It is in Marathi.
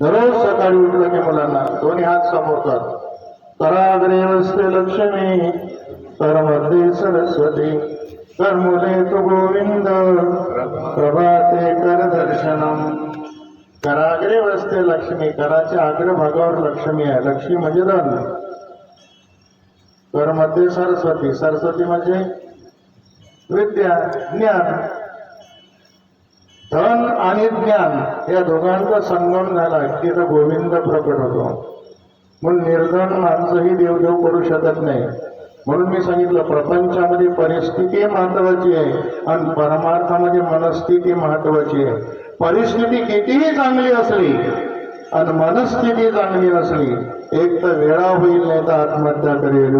दररोज सकाळी उठलं की मुलांना दोन्ही हात समोर कर. कराग्रे वस्ते लक्ष्मी करमध्ये सरस्वती. तर मुले तू गोविंद प्रभाते कर दर्शनम. कराग्रे वस्ते लक्ष्मी कराच्या अग्रभागावर लक्ष्मी आहे. लक्ष्मी म्हणजे धन. कर मध्ये सरस्वती. सरस्वती म्हणजे विद्या ज्ञान. धन आणि ज्ञान या दोघांचा संगम झाला की तर गोविंद प्रकट होतो. म्हणून निर्धन माणसंही देवदेव करू शकत नाही. म्हणून मी सांगितलं प्रपंचामध्ये परिस्थिती महत्वाची आहे आणि परमार्थामध्ये मनस्थिती महत्वाची आहे. परिस्थिती कितीही चांगली असली आणि मनस्थिती चांगली नसली एक तर वेळा होईल नाही तर आत्महत्या करेल.